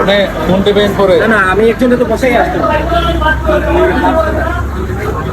মানে ফোন টিপেন পরে না না আমি একজনে তো বসেই আসতাম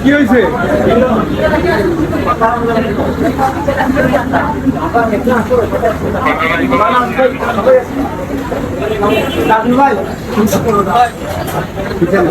কি হয়েছে এখানে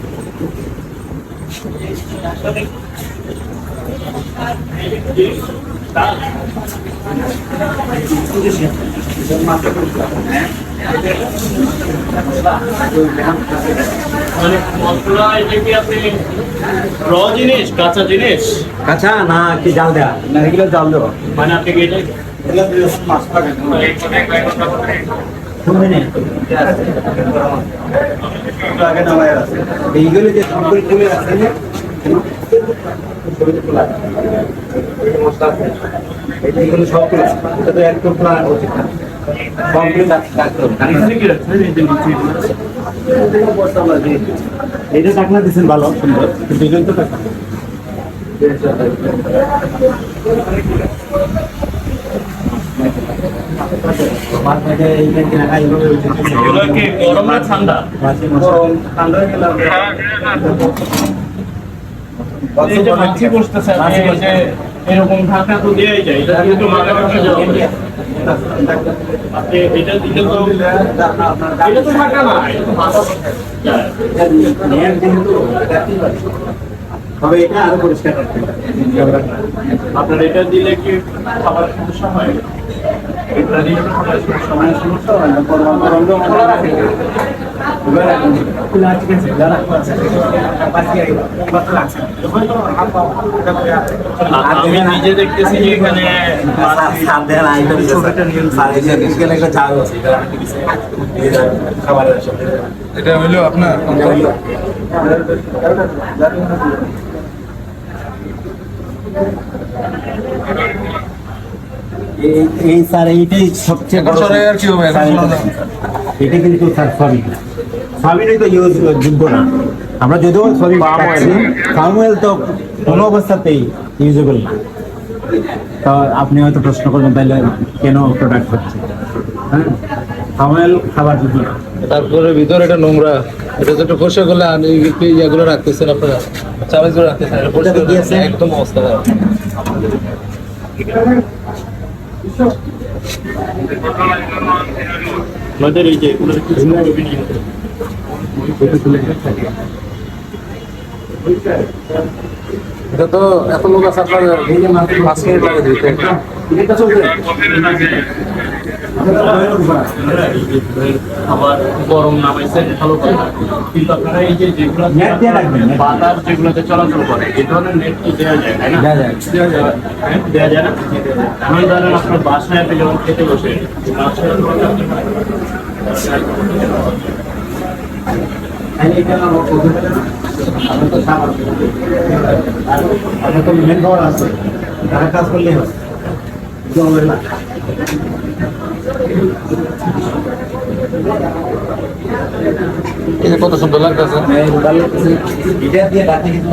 মানে মশলা এটা কি আপনি র জিনিস কাঁচা জিনিস কাঁচা না কি জাল দেয়া? না এগুলো জাল দেওয়া মানে আপনি কি এটা? মাছ পাবেন এইগুলো যে করে আছে এইগুলো এটা তো একটু প্ল্যান উচিত না কমপ্লিট এটা টাকনা দিচ্ছেন ভালো সুন্দর কিন্তু এগুলো তো টাকা ঠান্ডা ঠান্ডা হয়ে গেলাম এই যে মাছি বসতেছে আপনি এই যে এরকম ঢাকা তো দেয়াই যায় এটা কিন্তু মাথা ব্যথা যাবে এটা দিলে তো এটা তো ঢাকা না এটা তো মাথা তবে এটা আরও পরিষ্কার রাখতে আপনার এটা দিলে কি খাবার সমস্যা হয় এটা দিলে খাবার হয় সমস্যা হয় না, আমি নিজে দেখতেছি যে এখানে এটা হইল আপনার এই এই স্যার এইটাই সবচেয়ে বড় সরে কি হবে? এটা কিন্তু স্যার সবই সবই তো ইউজ যোগ্য না। আমরা যদিও সবই পাচ্ছি ফার্মওয়েল তো কোনো অবস্থাতেই ইউজেবল না। তো আপনি হয়তো প্রশ্ন করবেন তাহলে কেন প্রোডাক্ট হচ্ছে? হ্যাঁ? খাবার যোগ্য না। তারপরে ভিতরে এটা নোংরা এটা তো একটু পরিষ্কার করলে এই ইয়েগুলো রাখতেছেন আপনারা চামচগুলো রাখতেছেন পরিষ্কার একদম অবস্থা খারাপ। আমাদের এই যে এগুলো এটা তো এত লোক আছে আপনার পাঁচ মিনিট লাগে দিতে। গরম নামাইছে ভালো কথা কিন্তু আপনারা এই যে যেগুলো। বাতাস যেগুলোতে চলাচল করে এই ধরনের নেট তো দেওয়া যায় তাই না? দেওয়া যায়। হ্যাঁ, দেওয়া যায় না? আমি ধরেন আপনার বাসায় আপনি যখন খেতে বসে মেন খাবার আছে তারা কাজ করলেই হবে জমের না যে কত সুন্দর লাগতেছে এটা দিয়ে রাতে কিন্তু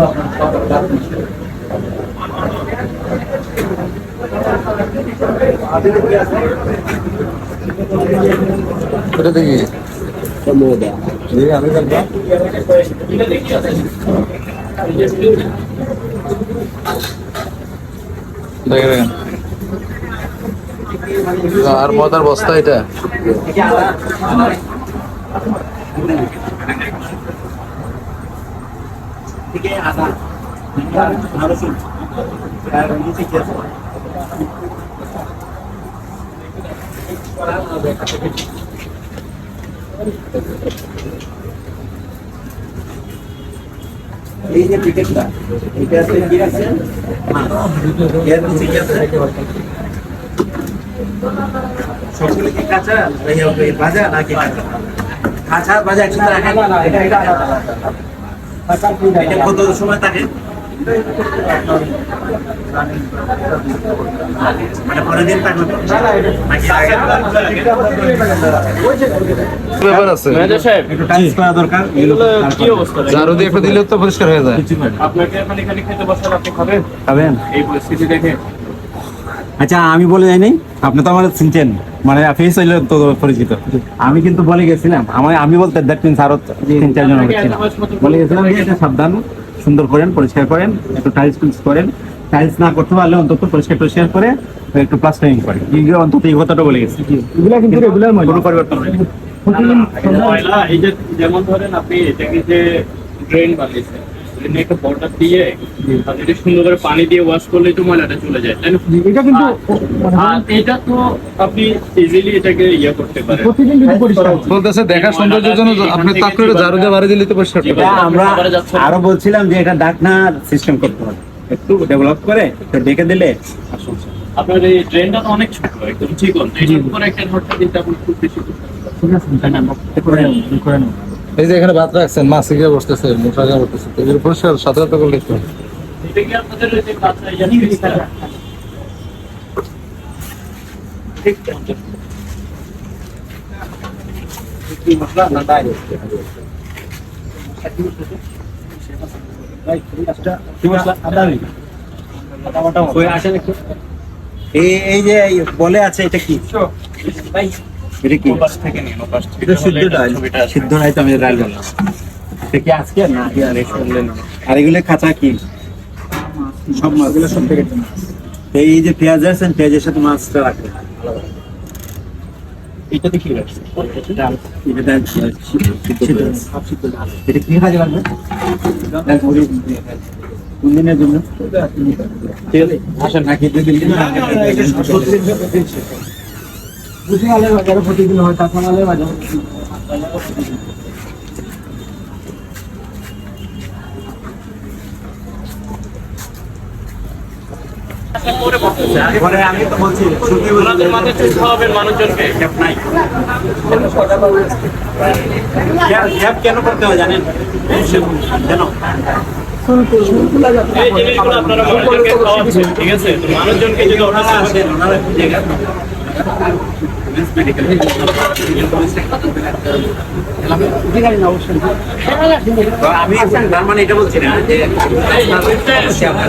এটা দেখি। আর মজার বস্তা এটা। থেকে আদা রসুন আর নিচে কি আছে এই যে প্যাকেটটা আছে কি সবগুলো কি কাঁচা? ভাজা নাকি কাঁচা? কাঁচা ভাজা একসাথে রাখা এটা কত সময় থাকে? মানে পরের দিন থাকবে তো? নাকি আগে? ব্যাপার আছে একটু টাইলস করা দরকার এগুলো কি অবস্থা? ঝাড়ু দিয়ে একটা দিলে তো পরিষ্কার হয়ে যায়। আপনাকে মানে এখানে খেতে বসার আপনি খাবেন? খাবেন? এই পরিস্থিতি দেখে। আচ্ছা আমি বলে যাইনি। আপনি তো আমার চিনছেন মানে ফেস হইলে তো পরিচিত। আমি কিন্তু বলে গেছিলাম। আমার আমি বলতে দ্যাট মিনস আরও তিন চারজন বলে গেছিলাম যে এটা সাবধান সুন্দর করেন পরিষ্কার করেন একটু টাইলস করেন। টাইলস না করতে পারলে অন্তত পরিষ্কার টরিষ্কার করে একটু প্লাস্টারিং এইগুলো অন্তত এই কথাটা বলে গেছি। এগুলো কিন্তু রেগুলার কোনো পরিবর্তন হয়নি। এই যে যেমন ধরেন আপনি এটাকে যে ড্রেন বানিয়েছেন ড্রেনে একটা বর্ডার দিয়ে আপনি যদি সুন্দর করে পানি দিয়ে ওয়াশ করলে তো ময়লাটা চলে যায় তাই না? এটা কিন্তু আর এটা তো আপনি ইজিলি এটাকে ইয়ে করতে পারেন। প্রতিদিন যদি পরিষ্কার বলতেছে দেখা সৌন্দর্যের জন্য আপনি তাক করে ঝাড়ু দিয়ে বাড়ি দিলে তো পরিষ্কার করে আমরা। আরও বলছিলাম যে এটা ডাকনার সিস্টেম করতে হবে। একটু ডেভেলপ করে একটু ডেকে দিলে। আপনার এই ড্রেনটা তো অনেক ছোট একদম চিকন উপরে একটা দিতে আপনি খুব বেশি ঠিক এই যে এখানে ভাত রাখছেন মাছ গিয়ে বসতেছে মশা গিয়ে বসতেছে পরিষ্কার সাথে সাথে করলে একটু এটা কি আপনাদের ওই যে কাঁচা ফ্রিজটা? মশলা না কি মশলা আদা কই আসেন একটু এই এই যে বলে আছে এটা কি? এটা কি। এটা সিদ্ধ ডাল। সিদ্ধ ডাল তো আমি ডাল বললাম এটা কি আজকে? না আর এগুলো কাঁচা কি? সব মাছগুলো সব থেকে এই যে পেঁয়াজ আছেন পেঁয়াজের সাথে মাছটা রাখবেন? এটা ডাল এটা কি কাজে লাগবে কোন দিনের জন্য? প্রতিদিন হয় তারপর আলে বাজারে। আমি তো বলছি মানুষজনকে। গ্যাপ নাই। গ্যাপ- গ্যাপ কেন করতে হয় জানেন? কেন? এই জিনিসগুলো আপনারা মানুষজনকে ঠিক আছে? মানুষজনকে যদি ওনারা আসেন, ওনারা গেছেন। তো আমি তার মানে এটা বলছি না যে আপনার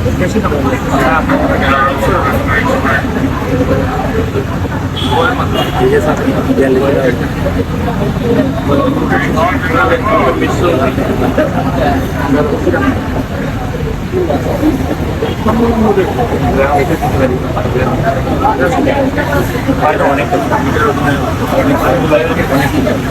সবাইকে ভালো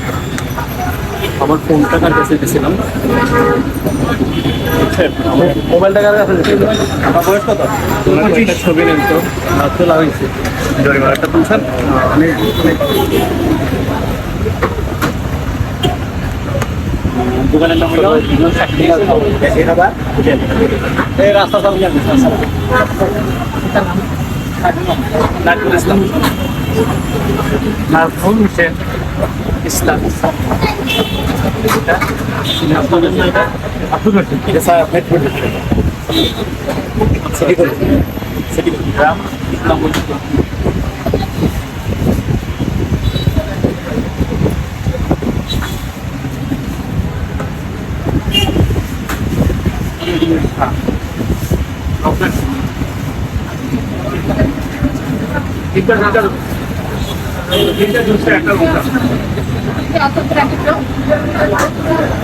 আমার ফোনটা কার কাছে দিয়েছিলাম? মোবাইলটা কার কাছে দিতে আমার বয়স কত? একটা ছবি নেন তো। তোলা হয়েছে জরিমানাটা তুলছেন? দোকানের নাম হলো এই রাস্তা সামনে নাজমুল ইসলাম। নাজমুল হোসেন। ইসলাম আপনাদের নাম এটা? আব্দুল রশিদ এটা স্যার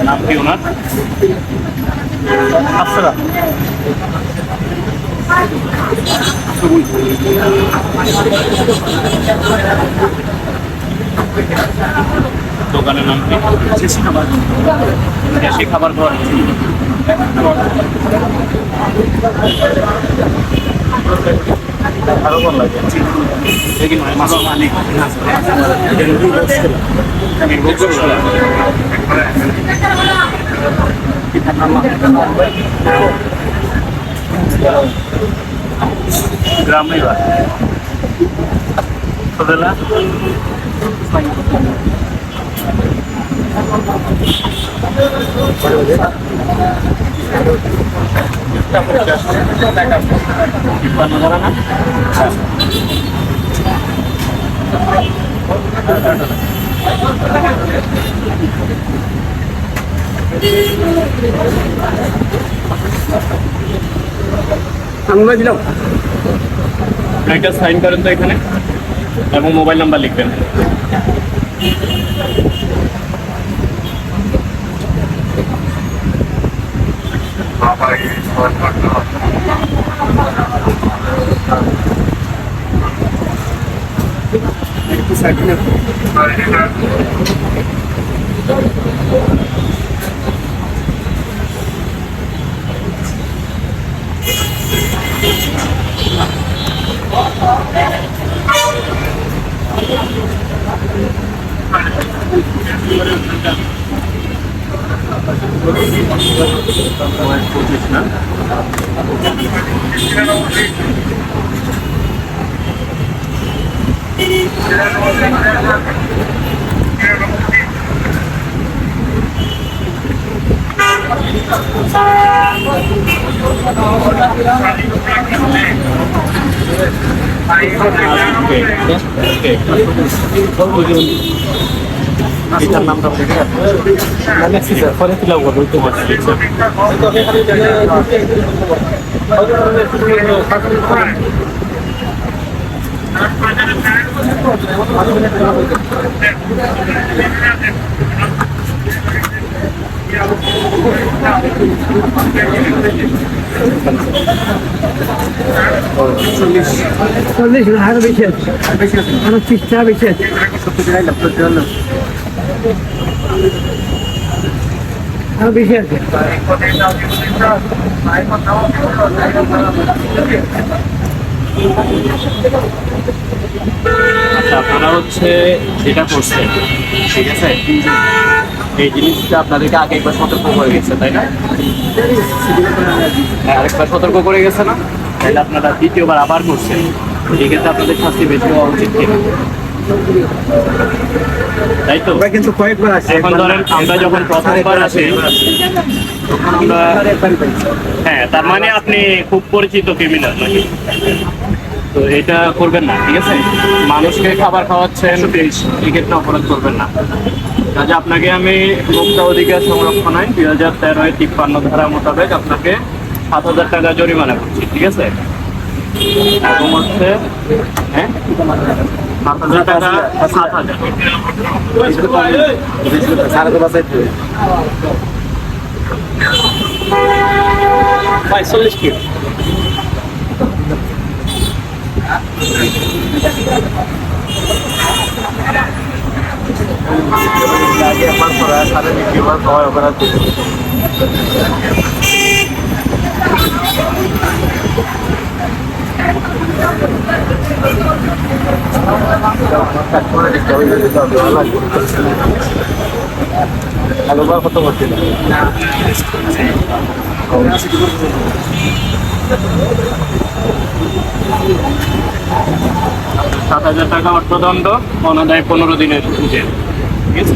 নাম কি ওনার? আফসরা। দোকানের নাম কি? দেশি খাবার। দেশি খাবার ঘর আরও ভালো লাগে। মালিক গ্রামে বা সদেলা আমরা দিলাম একটা সাইন করেন তো এখানে এবং মোবাইল নাম্বার লিখবেন। পঁচিশ না এটার নামটা বলে দেখছি স্যার পরে ফিল আপ করব একটু বসে চল্লিশ আরও বেশি আছে আরও ত্রিশ বেশি আছে বেশি আছে আচ্ছা আপনারা হচ্ছে যেটা করছেন ঠিক আছে? এই জিনিসটা আপনাদেরকে আগে একবার সতর্ক করে গেছে তাই না? হ্যাঁ আরেকবার সতর্ক করে গেছে না? তাহলে আপনারা দ্বিতীয়বার আবার করছেন। এক্ষেত্রে আপনাদের শাস্তি বেশি হওয়া উচিত কিনা? তাই তো? আমরা কিন্তু কয়েকবার এখন ধরেন আমরা যখন প্রথমবার আসি হ্যাঁ তার মানে আপনি খুব পরিচিত ক্রিমিনাল নাকি? তো এটা করবেন না ঠিক আছে? মানুষকে খাবার খাওয়াচ্ছেন এক্ষেত্রে অপরাধ করবেন না। কাজে আপনাকে আমি ভোক্তা অধিকার সংরক্ষণ আইন দুই হাজার তেরো তিপ্পান্ন ধারা মোতাবেক আপনাকে সাত হাজার টাকা জরিমানা করছি ঠিক আছে? এবং হচ্ছে হ্যাঁ? সাত হাজার টাকা সাত হাজার। সাড়ে তো বাসায় পঁয়তাল্লিশ কিলো আলোবার কত করছিল সাত হাজার টাকা অর্থদণ্ড অনাদায় পনেরো দিনের জেল ঠিক আছে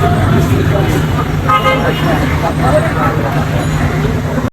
何?